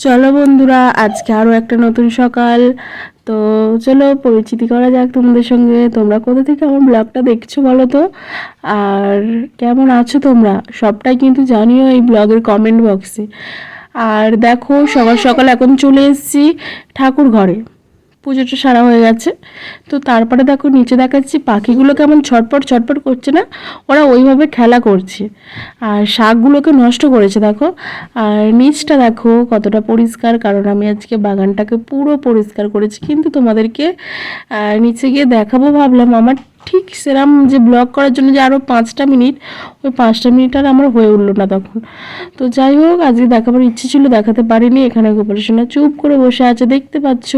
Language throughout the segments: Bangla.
চলো বন্ধুরা, আজকে আরও একটা নতুন সকাল। তো চলো পরিচিতি করা যাক তোমাদের সঙ্গে। তোমরা কোথা থেকে আমার ব্লগটা দেখছ বলো তো? আর কেমন আছো তোমরা? সবটাই কিন্তু জানিও এই ব্লগের কমেন্ট বক্সে আর দেখো, সকাল সকাল এখন চলে এসেছি ঠাকুর ঘরে। পুজোটা সারা হয়ে গেছে। তো তারপরে দেখো নিচে দেখাচ্ছি পাখিগুলো কেমন ছটপট ছটপট করছে না? ওরা ওইভাবে খেলা করছে। আর শাকগুলোকে নষ্ট করেছে, দেখো। আর নিচটা দেখো কতটা পরিষ্কার, কারণ আমি আজকে বাগানটাকে পুরো পরিষ্কার করেছি। কিন্তু তোমাদেরকে নিচে গিয়ে দেখাবো, ভাবলাম আমার ঠিক সেরাম যে ব্লগ করার জন্য যে আরও পাঁচটা মিনিট, ওই পাঁচটা মিনিট আর আমার হয়ে উঠল না তখন। তো যাই হোক, আজকে দেখাবার ইচ্ছে ছিল, দেখাতে পারিনি। এখানে গোপাল চুপ করে বসে আছে, দেখতে পাচ্ছ।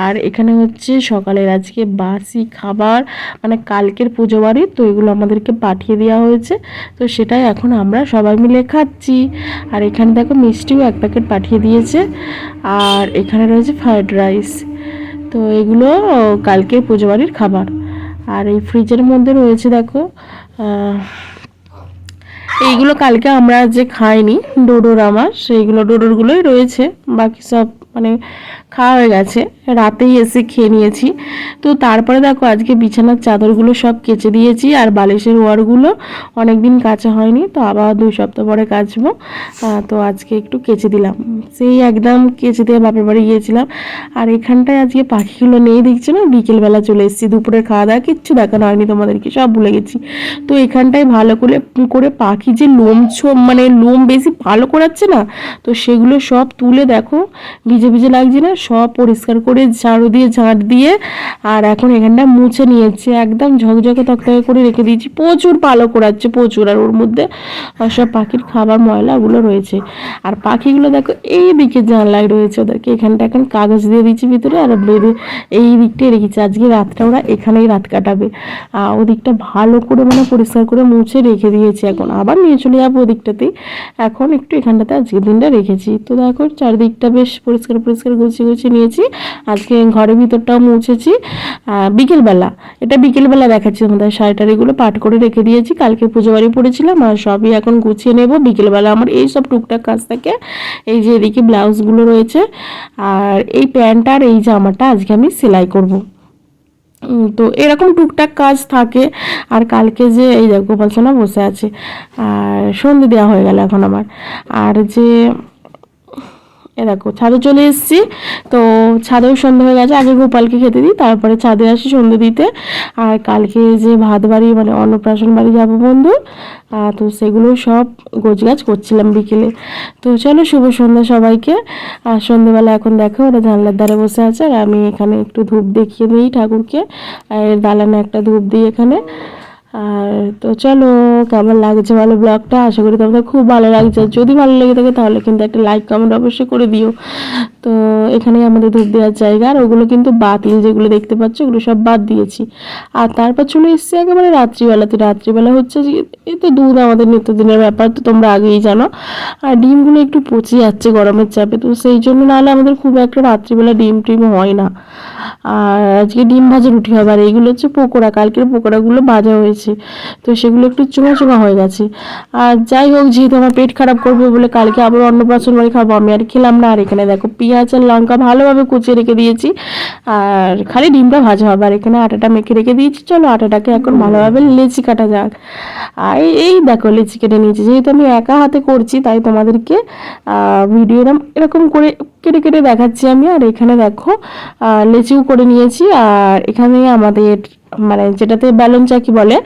আর এখানে হচ্ছে সকালের আজকে বাসি খাবার মানে কালকের পুজো বাড়ি, তো এগুলো আমাদেরকে পাঠিয়ে দেওয়া হয়েছে। তো সেটাই এখন আমরা সবাই মিলে খাচ্ছি। আর এখানে দেখো মিষ্টিও এক প্যাকেট পাঠিয়ে দিয়েছে। আর এখানে রয়েছে ফ্রায়েড রাইস তো এগুলো কালকের পুজো বাড়ির খাবার। আর এই ফ্রিজের মধ্যে রয়েছে, দেখো এইগুলো কালকে আমরা যে খাইনি, ডোডোর আমার, সেইগুলো, ডোডোরগুলোই রয়েছে, বাকি সব মানে খাওয়া হয়ে গেছে। রাতেই এসে খেয়ে নিয়েছি। তো তারপরে দেখো, আজকে বিছানার চাদরগুলো সব কেচে দিয়েছি আর বালিশের ওয়ারগুলো অনেক দিন কাচা হয়নি, তো আবার দুই সপ্তাহ পরে কাচবো। তো আজকে একটু কেচে দিলাম। সেই একদম কেচে দিয়ে বাপের বাড়ি গিয়েছিলাম। আর এখানটায় আজকে পাখিগুলো নেই, দেখছি না? বিকেলবেলা চলে এসেছি দুপুরে খাওয়া দাওয়া, কিচ্ছু দেখানো হয়নি তোমাদেরকে, সব ভুলে গেছি। তো এখানটায় ভালো করে করে পাখি যে লোম ছো- মানে লোম বেশি ভালো করাচ্ছে না, তো সেগুলো সব তুলে দেখো, ভিজে ভিজে লাগছে না? সব পরিষ্কার করে ঝাড়ু দিয়ে, ঝাঁট দিয়ে, আর এখন এখানটা মুছে নিয়েছি একদম ঝকঝকে তকতকে করে রেখে দিয়েছি। প্রচুর পালো করাচ্ছে প্রচুর, আর ওর মধ্যে সব পাখির খাবার, ময়লাগুলো রয়েছে। আর পাখিগুলো দেখো, এই দিকে জানলায় রয়েছে ওদেরকে। এখানটা এখন কাগজ দিয়ে দিচ্ছি ভিতরে, আর বেঁধে এই দিকটাই রেখেছি। আজকে রাতটা ওরা এখানেই রাত কাটাবে। আর ওদিকটা ভালো করে মানে পরিষ্কার করে মুছে রেখে দিয়েছি এখন। আবার নিয়ে চলে যাব ওদিকটাতেই। এখন একটু এখানটাতে আজকের দিনটা রেখেছি। তো দেখো, চারদিকটা বেশ পরিষ্কার পরিষ্কার গুছিয়ে গুছিয়ে নিয়েছি। আজকে ঘরের ভিতরটাও মুছেছি। বিকেলবেলা। এটা বিকেলবেলা দেখাচ্ছি তোমাদের শাড়িটার এগুলো পাট করে রেখে দিয়েছি। কালকে পুজো বাড়ি পড়েছিলাম আর সবই এখন গুছিয়ে নেব। বিকেলবেলা আমার এই সব টুকটাক কাজ থাকে। এই যে এদিকে ব্লাউজগুলো রয়েছে আর এই প্যান্ট আর এই জামাটা আজকে আমি সেলাই করব। তো এরকম টুকটাক কাজ থাকে। আর কালকে যে এই গোপাল সোনা বসে আছে। আর সন্ধে দেওয়া হয়ে গেল এখন আমার। আর যে এ দেখো, ছাদে চলে এসেছি। তো ছাদেও সন্ধ্যে হয়ে গেছে, আগে গোপালকে খেতে দিই, তারপরে ছাদে আসি সন্ধ্যে দিতে। আর কালকে যে ভাত বাড়ি মানে অন্নপ্রাশন বাড়ি যাব বন্ধু। তো সেগুলো সব গোছগাছ করছিলাম বিকেলে। তো চলো, শুভ সন্ধ্যা সবাইকে। আর সন্ধ্যেবেলা এখন দেখো, ওরা জানলার ধারে বসে আছে, আর আমি এখানে একটু ধূপ দেখিয়ে দিই ঠাকুরকে। আর দালানে একটা ধূপ দিই এখানে। আর তো চলো, কেমন লাগছে ভালো ব্লগটা? আশা করি তোমাদের খুব ভালো লাগছে। যদি ভালো লেগে থাকে তাহলে কিন্তু একটা লাইক কমেন্ট অবশ্যই করে দিও। তো এখানেই আমাদের ধূপ দেওয়ার জায়গা। আর ওগুলো কিন্তু বাতিল যেগুলো দেখতে পাচ্ছ, ওগুলো সব বাদ দিয়েছি। আর তারপর চলে এসেছি একেবারে রাত্রিবেলাতে। রাত্রিবেলা হচ্ছে যে, এই তো দুধ আমাদের নিত্যদিনের ব্যাপার, তো তোমরা আগেই জানো। আর ডিমগুলো একটু পচে যাচ্ছে গরমের চাপে, তো সেই জন্য নাহলে আমাদের খুব একটা রাত্রিবেলা ডিম টিম হয় না। আর আজকে ডিম ভাজা রুটি হবে আর এইগুলো হচ্ছে পকোড়া। কালকের পকোড়াগুলো ভাজা হয়েছে। তো সেগুলো একটু চোঙা চোঙা হয়ে গেছে। আর যাই হোক, যেহেতু আমার পেট খারাপ করবে বলে কালকে আবার অন্নপ্রাশন বাড়ি খাব, আমি আর খেলাম না। আর এখানে দেখো পেঁয়াজ আর লঙ্কা ভালোভাবে কুচিয়ে রেখে দিয়েছি। আর খালি ডিমটা ভাজা হবে, আর এখানে আটাটা মেখে রেখে দিয়েছি। চলো আটাটাকে এখন ভালোভাবে লেচি কাটা যাক। আর এই- দেখো লেচি কেটে নিয়েছি। যেহেতু আমি একা হাতে করছি, তাই তোমাদেরকে ভিডিও এরকম করে কেটে কেটে দেখাচ্ছি আমি। আর এখানে দেখো লেচিও করে নিয়েছি। আর এখানে আমাদের মানে যেটাতে ব্যালন চাকি বলে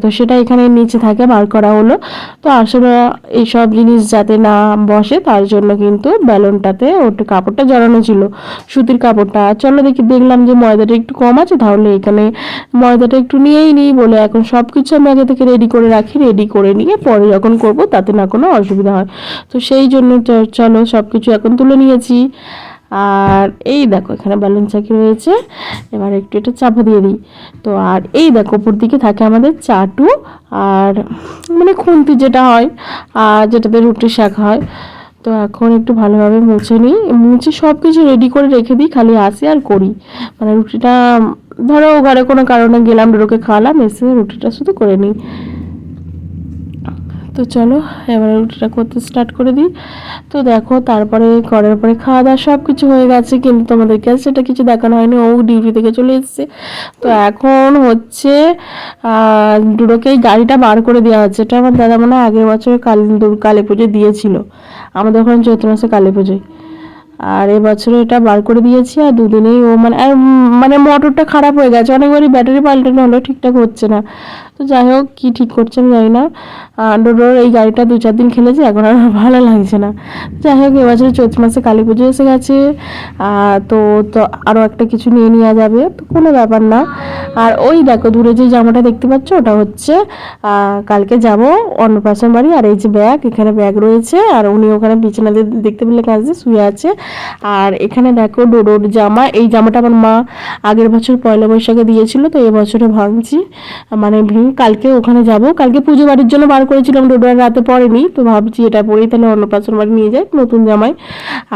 তো সেটা এখানে নিচে থাকে, বার করা হলো। তো আসলে এইসব জিনিস যাতে না বসে, তার জন্য কিন্তু ব্যালনটাতে ওটা, কাপড়টা জড়ানো ছিল, সুতির কাপড়টা। চলো দেখি, দেখলাম যে ময়দাটা একটু কম আছে, তাহলে এখানে ময়দাটা একটু নিয়েই নিই বলে এখন সব কিছু আমি আগে থেকে রেডি করে রাখি রেডি করে নিয়ে পরে যখন করব, তাতে না কোনো অসুবিধা হয়। তো সেই জন্য চলো সব কিছু এখন তুলে নিয়েছি। আর এই দেখো, এখানে ব্যালন চাকি রয়েছে। এবার একটু এটা চাপা দিয়ে দিই। তো আর এই দেখো, উপর দিকে থাকে আমাদের চাটু আর মানে খুন্তি যেটা হয়, আর যেটাতে রুটি শাক হয়। তো এখন একটু ভালোভাবে মুছে নিই। মুছে সব কিছু রেডি করে রেখে দিই, খালি আসি আর করি। মানে রুটিটা, ধরো ঘরে কোনো কারণে গেলাম ডোরোকে খাওয়ালাম, এসে রুটিটা শুধু করে নিই। তো চলো, এবার রুটিটা করতে স্টার্ট করে দিই। তো দেখো, তারপরে করার পরে খাওয়া দাওয়া সব কিছু হয়ে গেছে, কিন্তু তোমাদেরকে আর সেটা কিছু দেখানো হয়নি। ও ডিউটি থেকে চলে এসেছে। তো এখন হচ্ছে এই গাড়িটা বার করে দেওয়া হচ্ছে। এটা আমার দাদা মনে আগের বছর কালী কালী পুজো দিয়েছিল। আমাদের ওখানে চৈত্র মাসে কালী পুজোয়। আর এবছরে এটা বার করে দিয়েছি, আর দুদিনেই ও মানে মানে মোটরটা খারাপ হয়ে গেছে। অনেকবারই ব্যাটারি পাল্টানো হলো, ঠিকঠাক হচ্ছে না। তো যাই হোক, কী ঠিক করছে আমি জানি না। ডোডোর এই গাড়িটা দু চার দিন খেলেছে, এখন আর ভালো লাগছে না। যাই হোক, এবছর চৈত্র মাসে কালী পুজো এসে গেছে। তো তো আরও একটা কিছু নিয়ে নেওয়া যাবে, তো কোনো ব্যাপার না। আর ওই দেখো, দূরে যে জামাটা দেখতে পাচ্ছ, ওটা হচ্ছে কালকে যাব অন্নপ্রাশন বাড়ি আর এই যে ব্যাগ, এখানে ব্যাগ রয়েছে, আর উনি ওখানে বিছানাতে দেখতে পেলে কাজে শুয়ে আছে। আর এখানে দেখো, ডোডোর জামা, এই জামাটা আমার মা আগের বছর পয়লা বৈশাখে দিয়েছিল, তো এবছরে ভাঙছি। মানে ভেঙে কালকে ওখানে যাব। কালকে পুজো বাড়ির জন্য বার করেছিলাম রোডবার রাতে পরেনি, তো ভাবছি এটা পরেই তাহলে অন্নপ্রাশন বাড়ি নিয়ে যাই, নতুন জামাই।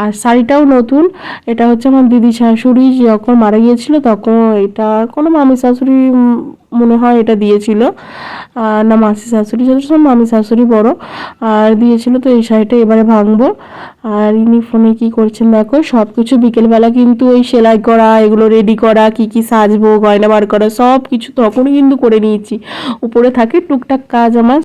আর শাড়িটাও নতুন, এটা হচ্ছে আমার দিদি শাশুড়ি যখন মারা গিয়েছিল তখন এটা কোনো মামি শাশুড়ি মনে হয় এটা দিয়েছিল। আর না, মাসি শাশুড়ি যথেষ্ট মামি শাশুড়ি বড়। আর দিয়েছিল তো এই শাড়িটা এবারে ভাঙবো। আর ইনি ফোনে কী করছেন দেখো সব কিছু বিকেলবেলা কিন্তু ওই সেলাই করা, এগুলো রেডি করা, কি কি সাজবো, গয়না বার করা সব কিছু তখনই কিন্তু করে নিয়েছি। উপরে থাকে টুকটাক কাজ আমার।